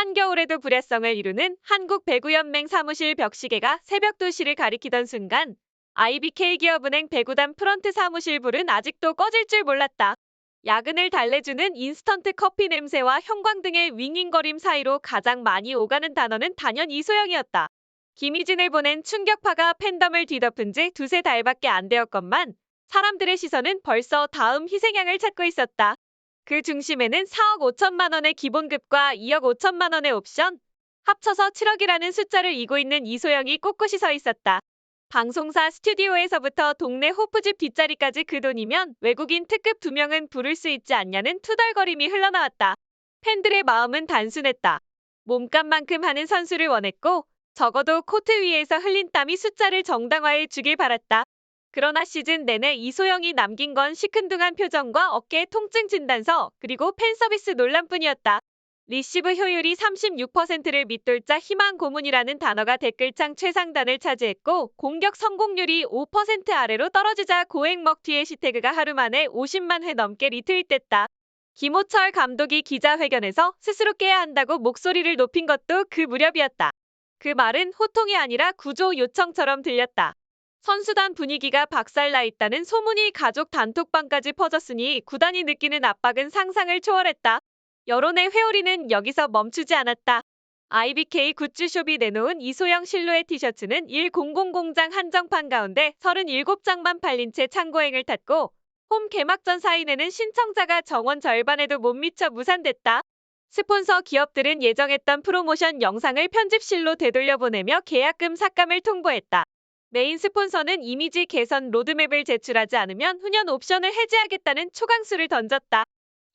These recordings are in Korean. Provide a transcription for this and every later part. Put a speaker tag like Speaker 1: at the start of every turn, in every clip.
Speaker 1: 한겨울에도 불야성을 이루는 한국배구연맹 사무실 벽시계가 새벽 2시를 가리키던 순간 IBK 기업은행 배구단 프런트 사무실 불은 아직도 꺼질 줄 몰랐다. 야근을 달래주는 인스턴트 커피 냄새와 형광 등의 윙윙거림 사이로 가장 많이 오가는 단어는 단연 이소영이었다. 김희진을 보낸 충격파가 팬덤을 뒤덮은 지 두세 달밖에 안 되었건만 사람들의 시선은 벌써 다음 희생양을 찾고 있었다. 그 중심에는 4억 5천만 원의 기본급과 2억 5천만 원의 옵션, 합쳐서 7억이라는 숫자를 이고 있는 이소영이 꼿꼿이 서 있었다. 방송사 스튜디오에서부터 동네 호프집 뒷자리까지 그 돈이면 외국인 특급 두 명은 부를 수 있지 않냐는 투덜거림이 흘러나왔다. 팬들의 마음은 단순했다. 몸값만큼 하는 선수를 원했고 적어도 코트 위에서 흘린 땀이 숫자를 정당화해 주길 바랐다. 그러나 시즌 내내 이소영이 남긴 건 시큰둥한 표정과 어깨 통증 진단서 그리고 팬 서비스 논란뿐이었다. 리시브 효율이 36%를 밑돌자 희망 고문이라는 단어가 댓글창 최상단을 차지했고 공격 성공률이 5% 아래로 떨어지자 고액 먹튀 해시태그가 하루 만에 50만 회 넘게 리트윗됐다. 김호철 감독이 기자회견에서 스스로 깨야 한다고 목소리를 높인 것도 그 무렵이었다. 그 말은 호통이 아니라 구조 요청처럼 들렸다. 선수단 분위기가 박살나 있다는 소문이 가족 단톡방까지 퍼졌으니 구단이 느끼는 압박은 상상을 초월했다. 여론의 회오리는 여기서 멈추지 않았다. IBK 굿즈숍이 내놓은 이소영 실루엣 티셔츠는 100 공장 한정판 가운데 37장만 팔린 채 창고행을 탔고 홈 개막전 사인에는 신청자가 정원 절반에도 못 미쳐 무산됐다. 스폰서 기업들은 예정했던 프로모션 영상을 편집실로 되돌려보내며 계약금 삭감을 통보했다. 메인 스폰서는 이미지 개선 로드맵을 제출하지 않으면 후년 옵션을 해지하겠다는 초강수를 던졌다.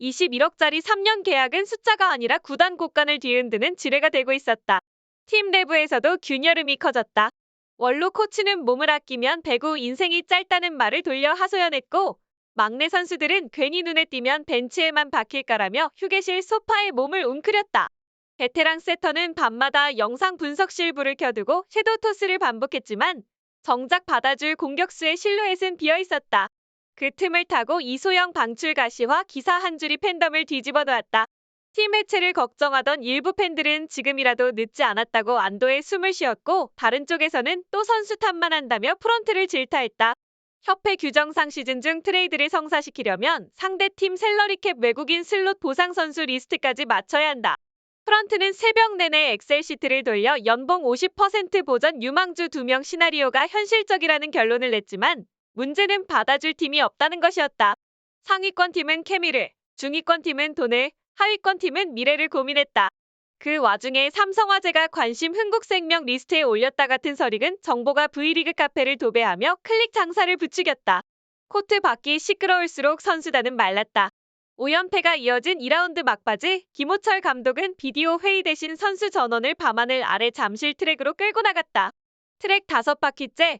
Speaker 1: 21억짜리 3년 계약은 숫자가 아니라 구단 곳간을 뒤흔드는 지뢰가 되고 있었다. 팀 내부에서도 균열음이 커졌다. 원로 코치는 몸을 아끼면 배구 인생이 짧다는 말을 돌려 하소연했고 막내 선수들은 괜히 눈에 띄면 벤치에만 박힐까라며 휴게실 소파에 몸을 웅크렸다. 베테랑 세터는 밤마다 영상 분석실 불을 켜두고 섀도우 토스를 반복했지만 정작 받아줄 공격수의 실루엣은 비어 있었다. 그 틈을 타고 이소영 방출 가시와 기사 한 줄이 팬덤을 뒤집어 놓았다. 팀 해체를 걱정하던 일부 팬들은 지금이라도 늦지 않았다고 안도의 숨을 쉬었고 다른 쪽에서는 또 선수 탓만 한다며 프런트를 질타했다. 협회 규정상 시즌 중 트레이드를 성사시키려면 상대 팀 셀러리캡 외국인 슬롯 보상 선수 리스트까지 맞춰야 한다. 프런트는 새벽 내내 엑셀 시트를 돌려 연봉 50% 보전 유망주 2명 시나리오가 현실적이라는 결론을 냈지만 문제는 받아줄 팀이 없다는 것이었다. 상위권 팀은 케미를, 중위권 팀은 돈을, 하위권 팀은 미래를 고민했다. 그 와중에 삼성화재가 관심 흥국생명 리스트에 올렸다 같은 설익은 정보가 V리그 카페를 도배하며 클릭 장사를 부추겼다. 코트 밖이 시끄러울수록 선수단은 말랐다. 5연패가 이어진 2라운드 막바지 김호철 감독은 비디오 회의 대신 선수 전원을 밤하늘 아래 잠실 트랙으로 끌고 나갔다. 트랙 다섯 바퀴째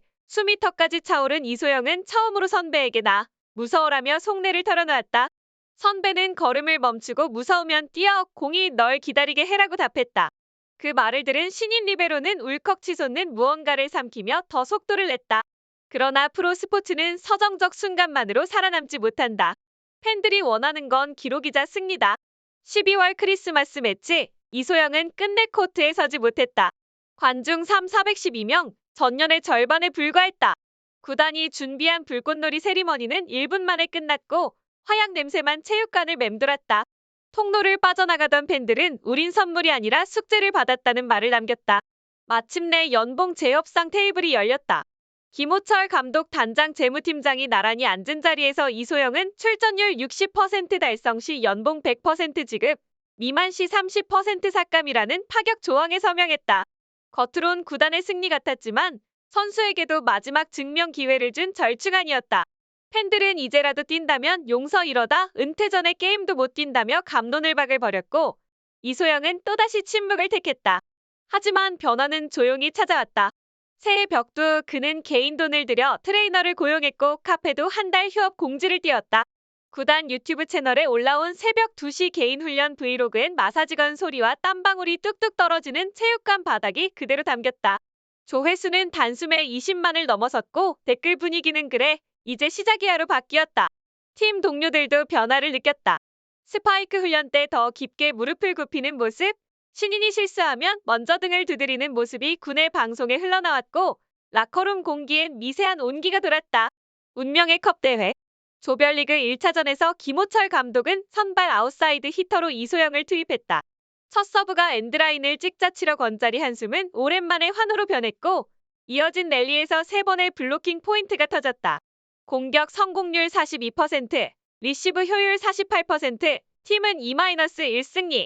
Speaker 1: 턱까지 차오른 이소영은 처음으로 선배에게 나 무서워라며 속내를 털어놓았다. 선배는 걸음을 멈추고 무서우면 뛰어 공이 널 기다리게 해라고 답했다. 그 말을 들은 신인 리베로는 울컥 치솟는 무언가를 삼키며 더 속도를 냈다. 그러나 프로 스포츠는 서정적 순간만으로 살아남지 못한다. 팬들이 원하는 건 기록이자 승리다. 12월 크리스마스 매치 이소영은 끝내 코트에 서지 못했다. 관중 3 412명, 전년의 절반에 불과했다. 구단이 준비한 불꽃놀이 세리머니는 1분 만에 끝났고 화약 냄새만 체육관을 맴돌았다. 통로를 빠져나가던 팬들은 우린 선물이 아니라 숙제를 받았다는 말을 남겼다. 마침내 연봉 재협상 테이블이 열렸다. 김호철 감독 단장 재무팀장이 나란히 앉은 자리에서 이소영은 출전율 60% 달성 시 연봉 100% 지급, 미만 시 30% 삭감이라는 파격 조항에 서명했다. 겉으론 구단의 승리 같았지만 선수에게도 마지막 증명 기회를 준 절충안이었다. 팬들은 이제라도 뛴다면 용서 이러다 은퇴 전에 게임도 못 뛴다며 감론을 박을 벌였고 이소영은 또다시 침묵을 택했다. 하지만 변화는 조용히 찾아왔다. 새해 벽도 그는 개인 돈을 들여 트레이너를 고용했고 카페도 한 달 휴업 공지를 띄웠다. 구단 유튜브 채널에 올라온 새벽 2시 개인 훈련 브이로그엔 마사지건 소리와 땀방울이 뚝뚝 떨어지는 체육관 바닥이 그대로 담겼다. 조회수는 단숨에 20만을 넘어섰고 댓글 분위기는 그래 이제 시작이야로 바뀌었다. 팀 동료들도 변화를 느꼈다. 스파이크 훈련 때 더 깊게 무릎을 굽히는 모습, 신인이 실수하면 먼저 등을 두드리는 모습이 군의 방송에 흘러나왔고 라커룸 공기엔 미세한 온기가 돌았다. 운명의 컵 대회. 조별리그 1차전에서 김호철 감독은 선발 아웃사이드 히터로 이소영을 투입했다. 첫 서브가 엔드라인을 찍자 치러 건자리 한숨은 오랜만에 환호로 변했고 이어진 랠리에서 세 번의 블로킹 포인트가 터졌다. 공격 성공률 42%, 리시브 효율 48%, 팀은 2-1승리.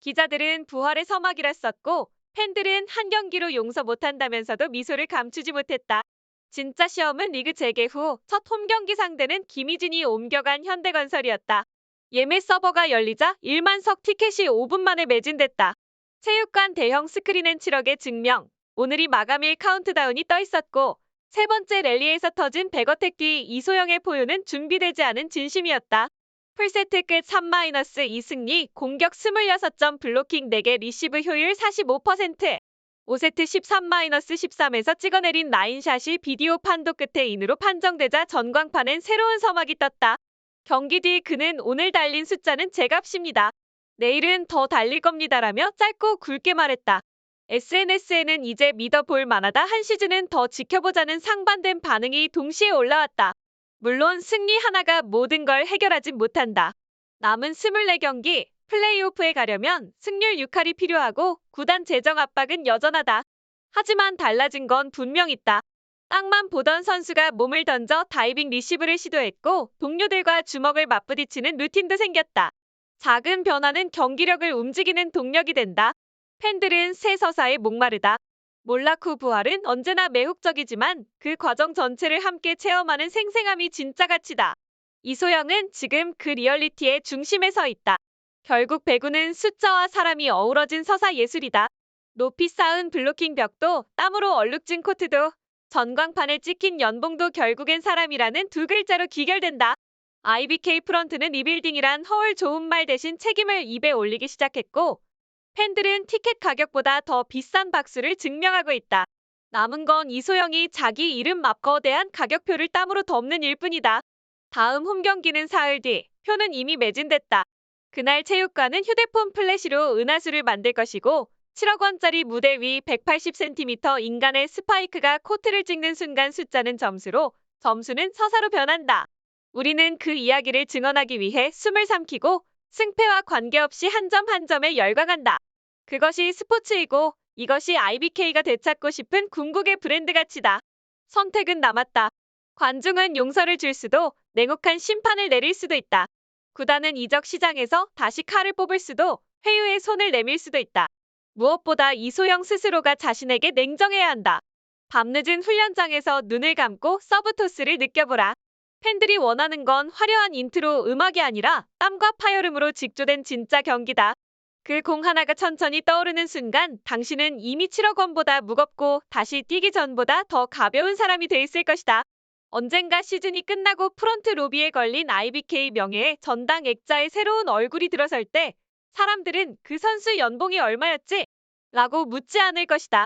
Speaker 1: 기자들은 부활의 서막이라 썼고 팬들은 한 경기로 용서 못한다면서도 미소를 감추지 못했다. 진짜 시험은 리그 재개 후 첫 홈경기 상대는 김희진이 옮겨간 현대건설이었다. 예매 서버가 열리자 1만석 티켓이 5분 만에 매진됐다. 체육관 대형 스크린엔 7억의 증명, 오늘이 마감일 카운트다운이 떠 있었고 세 번째 랠리에서 터진 백어택 뒤 이소영의 포효는 준비되지 않은 진심이었다. 풀세트 끝 3-2승리, 공격 26점, 블로킹 4개, 리시브 효율 45%. 5세트 13-13에서 찍어내린 라인샷이 비디오 판도 끝에 인으로 판정되자 전광판엔 새로운 서막이 떴다. 경기 뒤 그는 오늘 달린 숫자는 제 값입니다. 내일은 더 달릴 겁니다라며 짧고 굵게 말했다. SNS에는 이제 믿어볼 만하다 한 시즌은 더 지켜보자는 상반된 반응이 동시에 올라왔다. 물론 승리 하나가 모든 걸 해결하진 못한다. 남은 24경기 플레이오프에 가려면 승률 6할이 필요하고 구단 재정 압박은 여전하다. 하지만 달라진 건 분명 있다. 땅만 보던 선수가 몸을 던져 다이빙 리시브를 시도했고 동료들과 주먹을 맞부딪히는 루틴도 생겼다. 작은 변화는 경기력을 움직이는 동력이 된다. 팬들은 새 서사에 목마르다. 몰라쿠 부활은 언제나 매혹적이지만 그 과정 전체를 함께 체험하는 생생함이 진짜 가치다. 이소영은 지금 그 리얼리티의 중심에 서 있다. 결국 배구는 숫자와 사람이 어우러진 서사 예술이다. 높이 쌓은 블로킹 벽도 땀으로 얼룩진 코트도 전광판에 찍힌 연봉도 결국엔 사람이라는 두 글자로 귀결된다. IBK 프런트는 리빌딩이란 허울 좋은 말 대신 책임을 입에 올리기 시작했고 팬들은 티켓 가격보다 더 비싼 박수를 증명하고 있다. 남은 건 이소영이 자기 이름 앞 거대한 가격표를 땀으로 덮는 일뿐이다. 다음 홈 경기는 사흘 뒤, 표는 이미 매진됐다. 그날 체육관은 휴대폰 플래시로 은하수를 만들 것이고 7억 원짜리 무대 위 180cm 인간의 스파이크가 코트를 찍는 순간 숫자는 점수로, 점수는 서사로 변한다. 우리는 그 이야기를 증언하기 위해 숨을 삼키고 승패와 관계없이 한 점 한 점에 열광한다. 그것이 스포츠이고 이것이 IBK가 되찾고 싶은 궁극의 브랜드 가치다. 선택은 남았다. 관중은 용서를 줄 수도 냉혹한 심판을 내릴 수도 있다. 구단은 이적 시장에서 다시 칼을 뽑을 수도 회유에 손을 내밀 수도 있다. 무엇보다 이소영 스스로가 자신에게 냉정해야 한다. 밤늦은 훈련장에서 눈을 감고 서브 토스를 느껴보라. 팬들이 원하는 건 화려한 인트로 음악이 아니라 땀과 파열음으로 직조된 진짜 경기다. 그 공 하나가 천천히 떠오르는 순간 당신은 이미 7억 원보다 무겁고 다시 뛰기 전보다 더 가벼운 사람이 돼 있을 것이다. 언젠가 시즌이 끝나고 프런트 로비에 걸린 IBK 명예의 전당 액자에 새로운 얼굴이 들어설 때 사람들은 그 선수 연봉이 얼마였지? 라고 묻지 않을 것이다.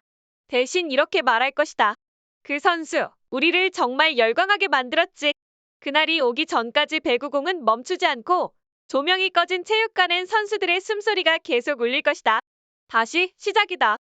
Speaker 1: 대신 이렇게 말할 것이다. 그 선수, 우리를 정말 열광하게 만들었지. 그날이 오기 전까지 배구공은 멈추지 않고 조명이 꺼진 체육관엔 선수들의 숨소리가 계속 울릴 것이다. 다시 시작이다.